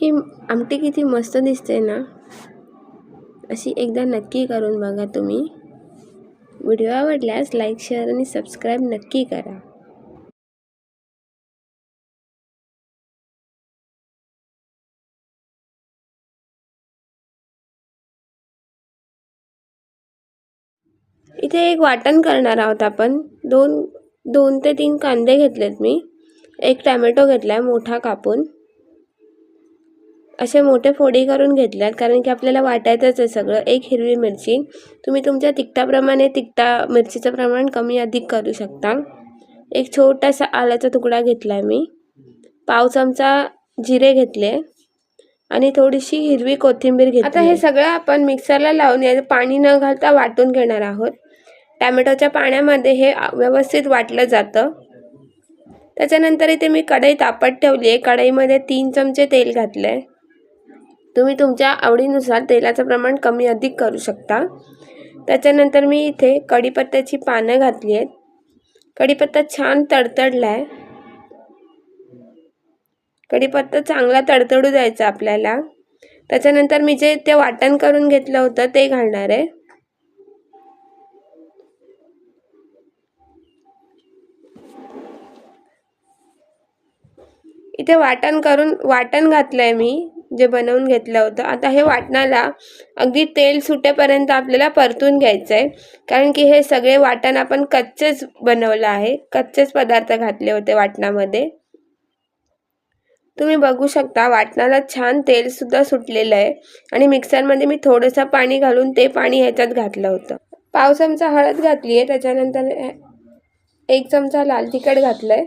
ही आमटी किती मस्त दिसते ना. अशी एकदा नक्की करून बघा तुम्ही. व्हिडिओ आवडल्यास लाईक शेअर आणि सबस्क्राईब नक्की करा. इथे एक वाटण करणार आहोत आपण. दोन दोन ते तीन कांदे घेतलेत मी. एक टॅमॅटो घेतला आहे मोठा कापून. असे मोठे फोडी करून घेतल्यात कारण की आपल्याला वाटायचंच आहे सगळं. एक हिरवी मिरची. तुम्ही तुमच्या तिखटाप्रमाणे तिखटा मिरचीचं प्रमाण कमी अधिक करू शकता. एक छोटासा आल्याचा तुकडा घेतला आहे मी. पाव चमचा जिरे घेतले आणि थोडीशी हिरवी कोथिंबीर घेतली. आता हे सगळं आपण मिक्सरला लावून याचं पाणी न घालता वाटून घेणार आहोत. टॅमॅटोच्या पाण्यामध्ये हे व्यवस्थित वाटलं जातं. त्याच्यानंतर इथे मी कढई तापत ठेवली आहे. कढईमध्ये तीन चमचे तेल घातलं आहे तुम्ही तुमच्या आवडीनुसार तेलाचं प्रमाण कमी अधिक करू शकता. त्याच्यानंतर मी इथे कढीपत्त्याची पानं घातली आहेत. कढीपत्ता छान तडतडला आहे कढीपत्ता चांगला तडतडू द्यायचा आपल्याला. त्याच्यानंतर मी जे ते वाटण करून घेतलं होतं ते घालणार आहे. इथे वाटण करून वाटण घातलं आहे मी. जे बनवून घेतलं होतं. आता हे वाटणाला अगदी तेल सुटेपर्यंत आपल्याला परतून घ्यायचं आहे कारण की हे सगळे वाटण आपण कच्चेच बनवलं आहे. कच्चेच पदार्थ घातले होते वाटणामध्ये. तुम्ही बघू शकता वाटणाला छान तेलसुद्धा सुटलेलं आहे. आणि मिक्सरमध्ये मी थोडंसं पाणी घालून ते पाणी ह्याच्यात घातलं होतं. पाव चमचा हळद घातली आहे त्याच्यानंतर एक चमचा लाल तिखट घातलं आहे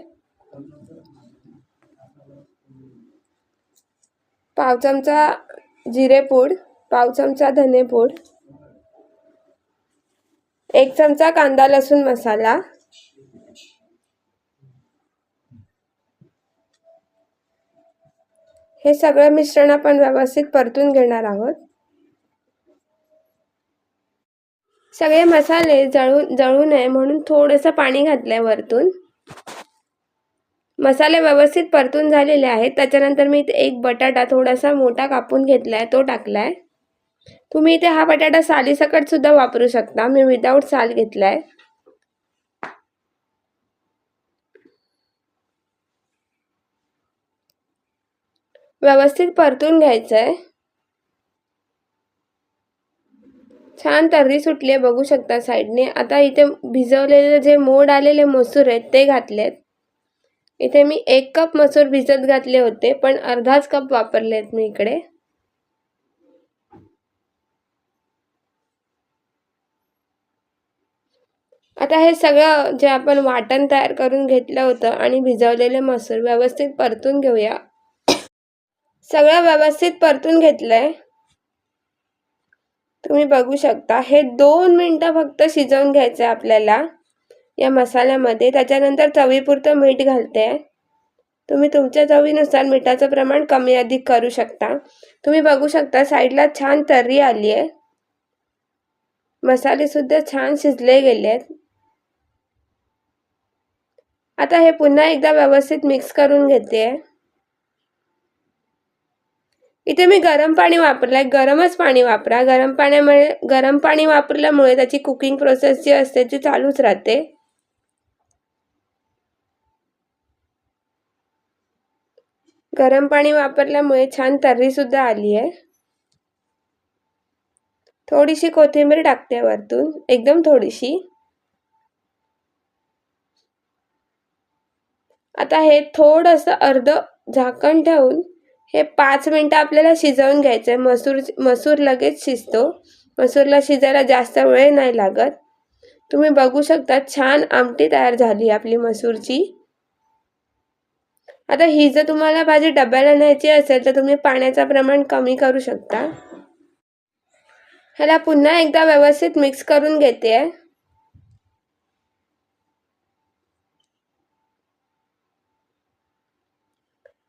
पाव चमचा जिरेपूड पाव चमचा धनेपूड एक चमचा कांदा लसूण मसाला हे सगळं मिश्रण आपण व्यवस्थित परतून घेणार आहोत. सगळे मसाले जळू जळू नये म्हणून थोडंसं पाणी घातलंय वरतून. मसाले व्यवस्थित परतून झालेले आहेत. त्याच्यानंतर मी इथे एक बटाटा थोडासा मोठा कापून घेतला आहे तो टाकला आहे तुम्ही इथे हा बटाटा सालीसकट सुद्धा वापरू शकता. मी विदाऊट साल घेतला आहे व्यवस्थित परतून घ्यायचं आहे छान तर्री सुटली आहे बघू शकता साईडने आता इथे भिजवलेले जे मोड आलेले मसूर आहेत ते घातलेत. इथे मी एक कप मसूर भिजत घातले होते पण अर्धाच कप वापरले आहेत मी इकडे. आता हे सगळं जे आपण वाटण तयार करून घेतलं होतं आणि भिजवलेले मसूर व्यवस्थित परतून घेऊया. सगळं व्यवस्थित परतून घेतलंय. तुम्ही बघू शकता हे दोन मिनटं फक्त शिजवून घ्यायचं आहे आपल्याला. या मसाल्यामध्ये त्याच्यानंतर चवीपुरतं मीठ घालते. तुम्ही तुमच्या चवीनुसार मिठाचं प्रमाण कमी अधिक करू शकता. तुम्ही बघू शकता साईडला छान तर्री आली आहे. मसाले सुद्धा छान शिजले गेले आहेत. आता हे पुन्हा एकदा व्यवस्थित मिक्स करून घेते. इथे मी गरम पाणी वापरलं आहे गरमच पाणी वापरा. गरम पाण्यामुळे गरम पाणी वापरल्यामुळे त्याची कुकिंग प्रोसेस जी असते ती चालूच राहते. गरम पाणी वापरल्यामुळे छान तर्रीसुद्धा आली आहे. थोडीशी कोथिंबीर टाकते वरतून एकदम थोडीशी. आता हे थोडंसं अर्ध झाकण ठेवून हे पाच मिनटं आपल्याला शिजवून घ्यायचं आहे मसूर मसूर लगेच शिजतो. मसूरला शिजायला जास्त वेळ नाही लागत. तुम्ही बघू शकता छान आमटी तयार झाली आपली मसूरची. आता ही जर तुम्हाला भाजी डब्याला न्यायची असेल तर तुम्ही पाण्याचं प्रमाण कमी करू शकता. ह्याला पुन्हा एकदा व्यवस्थित मिक्स करून घेते.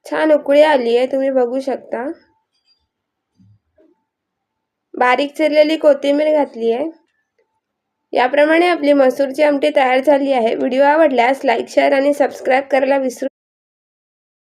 छान उकळी आली आहे तुम्ही बघू शकता. बारीक चिरलेली कोथिंबीर घातली आहे. याप्रमाणे आपली मसूरची आमटी तयार झाली आहे. व्हिडिओ आवडल्यास लाईक शेअर आणि सबस्क्राईब करायला विसरू